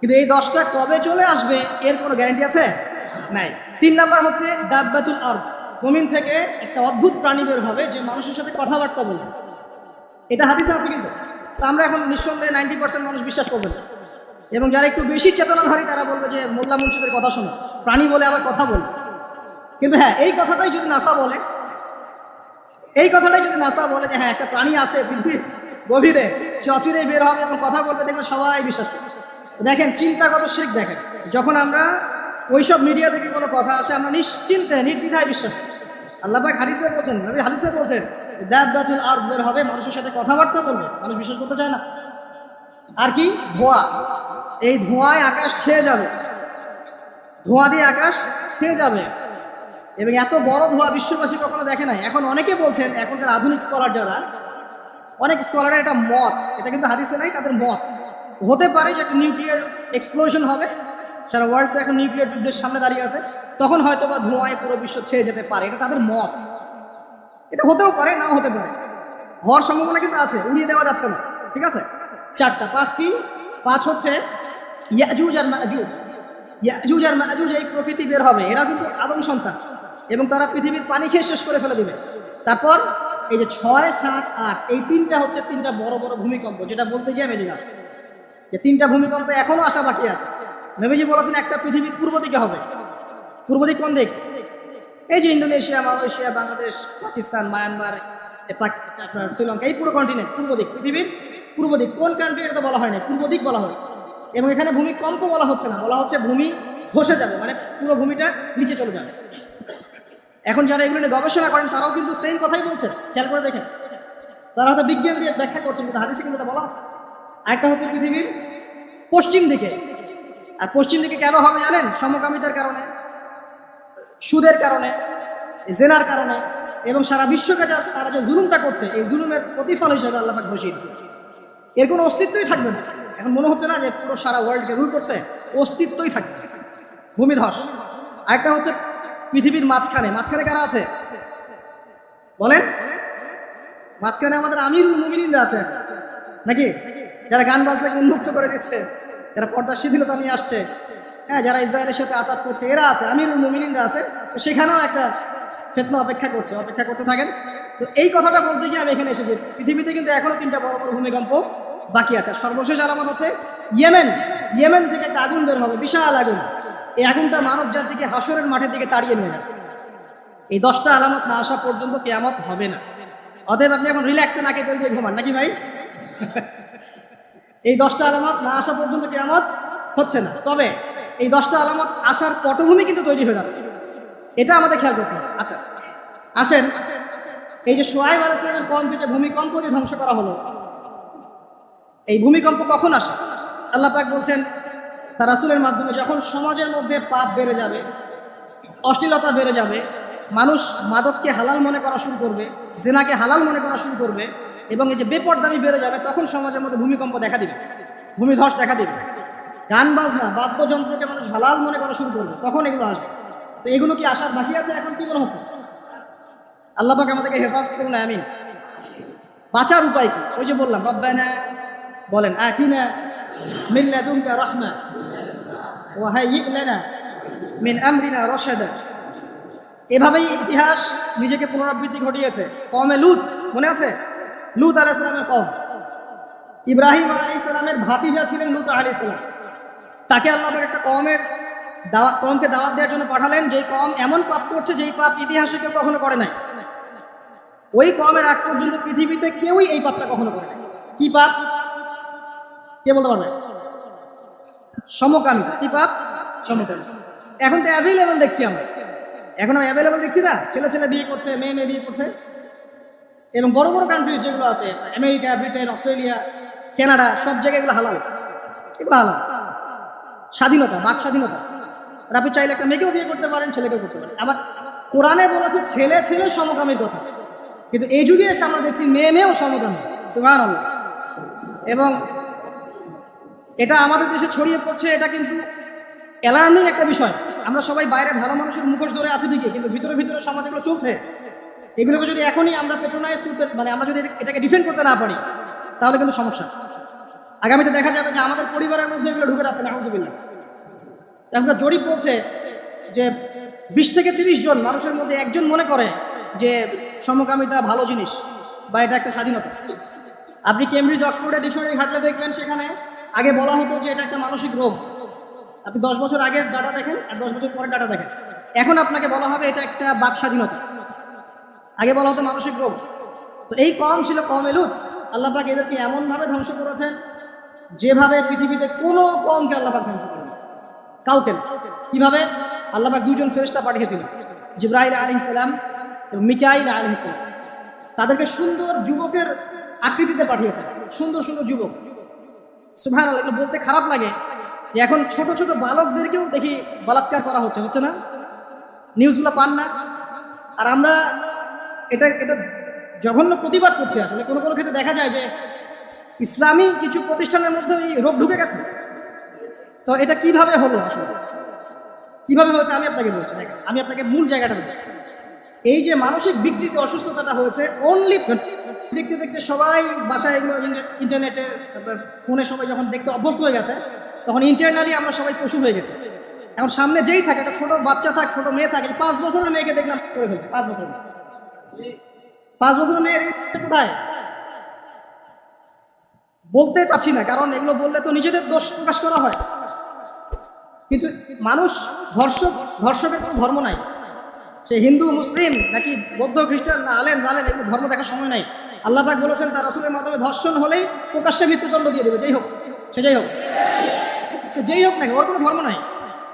কিন্তু এই দশটা কবে চলে আসবে এর কোনো গ্যারান্টি আছে? নাই। তিন নাম্বার হচ্ছে দাব্বাতুল আর্থ জমিন থেকে একটা অদ্ভুত প্রাণী বের হবে যে মানুষের সাথে কথাবার্তা বলবে এটা হাদিসে আছে কিন্তু। তো আমরা এখন নিঃসন্দেহে নাইনটি পার্সেন্ট মানুষ বিশ্বাস করবে এবং যারা একটু বেশি চেতনাধারী, তারা বলবে যে মোল্লা মুন্সিদের কথা শোনো। প্রাণী বলে আবার কথা বলবে কিন্তু হ্যাঁ এই কথাটাই যদি নাসা বলে, এই কথাটাই যদি নাসা বলে যে হ্যাঁ একটা প্রাণী আছে পৃথিবীর গভীরে, সে অচিরেই বের হবে এবং কথা বলবে, দেখবে সবাই বিশ্বাস করবে। দেখেন চিন্তাগত শিখ দেখেন। যখন আমরা ওইসব মিডিয়া থেকে কোনো কথা আসে, আমরা নিশ্চিন্তে, নির্দ্বিধায় বিশ্বাস করি। আল্লাহ পাক হাদিসে বলছেন, নবী হাদিসে বলছেন দাঁত দাঁতুল আর বের হবে, মানুষের সাথে কথাবার্তা বলবে, মানুষ বিশ্বাস করতে চায় না। আর কি? ধোঁয়া। এই ধোঁয়ায় আকাশ ছেয়ে যাবে। ধোঁয়া দিয়ে আকাশ ছেয়ে যাবে। এবং এত বড় ধোঁয়া বিশ্ববাসী কখনো দেখে নাই। এখন অনেকে বলছেন, এখনকার আধুনিক স্কলার যারা, অনেক স্কলারের এটা মত, এটা কিন্তু হাদিসে নাই, তাদের মত। হতে পারে যে একটা নিউক্লিয়ার এক্সপ্লোশন হবে। সারা ওয়ার্ল্ড তো এখন নিউক্লিয়ার যুদ্ধের সামনে দাঁড়িয়ে আছে। তখন হয়তো বা ধোঁয়ায় পুরো বিশ্ব ছেয়ে যেতে পারে। এটা তাদের মত। এটা হতেও পারে, নাও হতে পারে। হওয়ার সম্ভাবনা কিন্তু আছে, উড়িয়ে দেওয়া যাচ্ছে না। ঠিক আছে? চারটা, পাঁচ কি? পাঁচ হচ্ছে ইয়াজুজ আর মাজুজ ইয়াজুজ আর মাজুজ এই প্রকৃতি বের হবে। এরা কিন্তু আদম সন্তান। এবং তারা পৃথিবীর পানি খেয়ে শেষ করে ফেলে দিবে। তারপর এই যে ছয়, সাত, আট, এই তিনটা হচ্ছে তিনটা বড় বড় ভূমিকম্প, যেটা বলতে গিয়ে আসে যে তিনটা ভূমিকম্প এখনও আসা বাকি আছে। নবীজি বলেছেন, একটা পৃথিবীর পূর্ব দিকে হবে। পূর্ব দিক কোন দিক? এই যে Indonesia, Malaysia, Bangladesh, Pakistan, Myanmar আপনার শ্রীলঙ্কা, এই পুরো কন্টিনেন্ট পূর্ব দিক, পৃথিবীর পূর্ব দিক। কোন কান্ট্রি এটা বলা হয় না পূর্ব দিক বলা হয়েছে। এবং এখানে ভূমিকম্প বলা হচ্ছে না, বলা হচ্ছে ভূমি ধসে যাবে মানে পুরো ভূমিটা নিচে চলে যাবে। এখন যারা এগুলো নিয়ে গবেষণা করেন, তারাও কিন্তু সেম কথাই বলছেন খেয়াল করে দেখেন, তারা হয়তো বিজ্ঞান দিয়ে ব্যাখ্যা করছেন, কিন্তু হাদিসে কিন্তু বলা আছে। একটা হচ্ছে পৃথিবীর পশ্চিম দিকে। আর পশ্চিম দিকে কেন হবে জানেন? সমকামিতার কারণে, সুদের কারণে, জেনার কারণে, এবং সারা বিশ্বকে যা তারা যে জুলুমটা করছে, এই জুলুমের প্রতিফল হিসেবে আল্লাহ ঘোষিত। এর কোনো অস্তিত্বই থাকবে না। এখন মনে হচ্ছে না যে পুরো সারা ওয়ার্ল্ডকে রুল করছে, অস্তিত্বই থাকবে। ভূমিধস। আরেকটা হচ্ছে পৃথিবীর মাঝখানে। মাঝখানে কারা আছে? বলেন। মাঝখানে আমাদের আমির মুমিনিনরা আছে। নাকি? যারা গান বাজনাকে উন্মুক্ত করে দিচ্ছে, যারা পর্দা শিথিলতা নিয়ে আসছে হ্যাঁ যারা ইসরায়েলের সাথে আতাত করছে, এরা আছে আমির মুমিনিনরা আছে, তো সেখানেও একটা ফেতনা অপেক্ষা করছে, অপেক্ষা করতে থাকেন। তো এই কথাটা বলতে গিয়ে আমি এখানে এসেছি। পৃথিবীতে কিন্তু এখনও তিনটা বড় বড় ভূমিকম্প বাকি আছে। সর্বশেষ আলামত হচ্ছে ইয়েমেন। ইয়েমেন থেকে একটা আগুন বের হবে, বিশাল আগুন। এই আগুনটা মানব জাতিকে হাসরের মাঠের দিকে তাড়িয়ে নিয়ে যাবে। এই দশটা আলামত না আসা পর্যন্ত কেয়ামত হবে না। অতএব আপনি এখন রিল্যাক্সে নাকে দিয়ে ঘুমান, নাকি ভাই? এই দশটা আলামত না আসা পর্যন্ত কেয়ামত হচ্ছে না। তবে এই দশটা আলামত আসার পটভূমি কিন্তু তৈরি হয়ে যাচ্ছে। এটা আমাদের খেয়াল করতে হবে। আচ্ছা আসেন। এই যে সোহাইব আল ইসলামের কমকে যে ভূমিকম্প দিয়ে ধ্বংস করা হলো। এই ভূমিকম্প কখন আসে? আল্লাহ পাক বলছেন, তার রাসুলের মাধ্যমে যখন সমাজের মধ্যে পাপ বেড়ে যাবে, অশ্লীলতা বেড়ে যাবে, মানুষ মাদককে হালাল মনে করা শুরু করবে, জেনাকে হালাল মনে করা শুরু করবে এবং এই যে বেপরদামি বেড়ে যাবে, তখন সমাজের মধ্যে ভূমিকম্প দেখা দিবে। ভূমিধস দেখা দিবে। গান, বাজনা, বাদ্যযন্ত্রকে মানুষ হালাল মনে করা শুরু করবে, তখন এগুলো আসবে। তো এগুলো কি আসার বাকি আছে এখন কি মনে হচ্ছে? আল্লাহ পাক আমাদেরকে হেফাজত করুন, আমিন। বাঁচার উপায় কি? ওই যে বললাম, রব্বানা বলেন, আতিনা মিল্লা তুমকা রহমা ওয়াহাই লানা মিন আমরিনা রশাদা। এভাবেই ইতিহাস নিজেকে পুনরাবৃত্তি ঘটিয়েছে। কমে লুত, মনে আছে? লুত আলাহ ইসলামের কম ইব্রাহিম আলী ইসলামের ভাতিজা ছিলেন লুত আলী ইসলাম তাকে আল্লাহ একটা কমের দাওয়া কমকে দাওয়াত দেওয়ার জন্য পাঠালেন। যেই কম এমন পাপ করছে যেই পাপ ইতিহাসে কেউ কখনো করে নাই। ওই কমের আগ পর্যন্ত পৃথিবীতে কেউই এই পাপটা কখনো করে কি পাপ? কে বলতে পারবে? সমকামী। কি পাপ? সমকামী। এখন তো অ্যাভেলেবল দেখছি আমরা। এখন আমি অ্যাভেলেবল দেখছি না? ছেলে ছেলে বিয়ে করছে, মেয়ে মেয়ে বিয়ে করছে। এবং বড় বড় কান্ট্রিজ যেগুলো আছে, আমেরিকা, ব্রিটেন, অস্ট্রেলিয়া, কানাডা, সব জায়গায় এগুলো হালাল। এগুলো হালাল। স্বাধীনতা, বাক স্বাধীনতা। আপনি চাইলে একটা মেয়েকেও বিয়ে করতে পারেন, ছেলেকেও করতে পারেন। আবার কোরআনে বলেছে, ছেলে ছেলে সমকামীর কথা। কিন্তু এই যুগে এসে আমরা দেখছি মেয়ে মেয়েও সমকামী। সুগান এবং এটা আমাদের দেশে ছড়িয়ে পড়ছে, এটা কিন্তু অ্যালার্মিং একটা বিষয়। আমরা সবাই বাইরে ভালো মানুষের মুখোশ ধরে আছি ঠিকই, কিন্তু ভিতরে ভিতরে সমাজ এগুলো চলছে। এগুলোকে যদি এখনই আমরা পেট্রোনাইজ করতে মানে আমরা যদি এটাকে ডিফেন্ড করতে না পারি, তাহলে কিন্তু সমস্যা। আগামীতে দেখা যাবে যে আমাদের পরিবারের মধ্যে এগুলো ঢুকে যাচ্ছে না আহমদুবিল্লাহ এখনকার জরিপ বলছে যে বিশ থেকে তিরিশ জন মানুষের মধ্যে একজন মনে করে যে সমকামিতা ভালো জিনিস বা এটা একটা স্বাধীনতা। আপনি কেমব্রিজ অক্সফোর্ডের ডিকশনারি ঘাটলে দেখবেন সেখানে আগে বলা হতো যে এটা একটা মানসিক রোগ। আপনি দশ বছর আগের ডাটা দেখেন আর দশ বছর পরের ডাটা দেখেন। এখন আপনাকে বলা হবে এটা একটা বাক স্বাধীনতা। আগে বলা হতো মানসিক রোগ। তো এই কম ছিল কম এলুত আল্লাহ পাক এদেরকে এমনভাবে ধ্বংস করেছেন, যেভাবে পৃথিবীতে কোনো কমকে আল্লাহ পাক ধ্বংস করেন। কাউকে। কীভাবে? আল্লাহ পাক দুজন ফেরেশতা পাঠিয়েছিলেন, জিব্রাইল আলী ইসলাম এবং মিকাইল আলী ইসলাম তাদেরকে সুন্দর যুবকের আকৃতিতে পাঠিয়েছেন। সুন্দর সুন্দর যুবক। সুভান এগুলো বলতে খারাপ লাগে যে এখন ছোট ছোট বালকদেরকেও দেখি বলাৎকার করা হচ্ছে হচ্ছে না? নিউজগুলো পান না? আর আমরা এটা এটা জঘন্য প্রতিবাদ করছি আসলে। কোনো কোনো ক্ষেত্রে দেখা যায় যে ইসলামী কিছু প্রতিষ্ঠানের মধ্যে এই রোগ ঢুকে গেছে। তো এটা কীভাবে হলো আসলে? কীভাবে হয়েছে? আমি আপনাকে বলছি, দেখেন, আমি আপনাকে মূল জায়গাটা বলছি। এই যে মানসিক বিকৃতি, অসুস্থতাটা হয়েছে অনলি দেখতে দেখতে সবাই বাসায় এগুলো ইন্টারনেটে, তারপর ফোনে সবাই যখন দেখতে অভ্যস্ত হয়ে গেছে, তখন ইন্টারনালি আমরা সবাই পশু হয়ে গেছি। এখন সামনে যেই থাকে, একটা ছোটো বাচ্চা থাক, ছোটো মেয়ে থাকে পাঁচ বছরের মেয়েকে দেখলাম, করে ফেলছে, পাঁচ বছরের। পাঁচ বছরের মেয়ের কোথায়? বলতে চাচ্ছি না, কারণ এগুলো বললে তো নিজেদের দোষ প্রকাশ করা হয়। কিন্তু মানুষ ধর্ষক, ধর্ষকের কোনো ধর্ম নাই। সে হিন্দু, মুসলিম, নাকি বৌদ্ধ, খ্রিস্টান, না আলেম, জালেম, এগুলো ধর্ম দেখার সময় নাই। আল্লাহ পাক বলেছেন, তার রসুলের মাধ্যমে ধর্ষণ হলেই প্রকাশ্যে মৃত্যুদণ্ড দিয়ে দেবে, যেই হোক, সে যাই হোক। সে যেই হোক নাকি ওর কোনো ধর্ম নাই।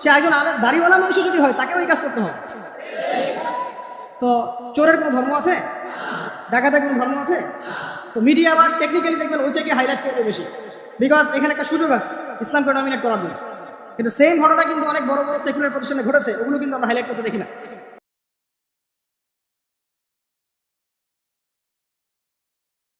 সে একজন আলেম, দাড়িওয়ালা মানুষও যদি হয়, তাকেও এই কাজ করতে হবে তো চোরের কোনো ধর্ম আছে? ডাকাতের কোনো ধর্ম আছে? তো মিডিয়া আবার টেকনিক্যালি দেখবেন ওইটাকে হাইলাইট করবে বেশি। বিকজ এখানে একটা সুযোগ আছে, ইসলামকে ডমিনেট করার জন্য। কিন্তু সেম ঘটনা কিন্তু অনেক বড় বড় সেকুলার প্রতিষ্ঠানে ঘটেছে, ওগুলো কিন্তু আমরা হাইলাইট করতে দেখি না।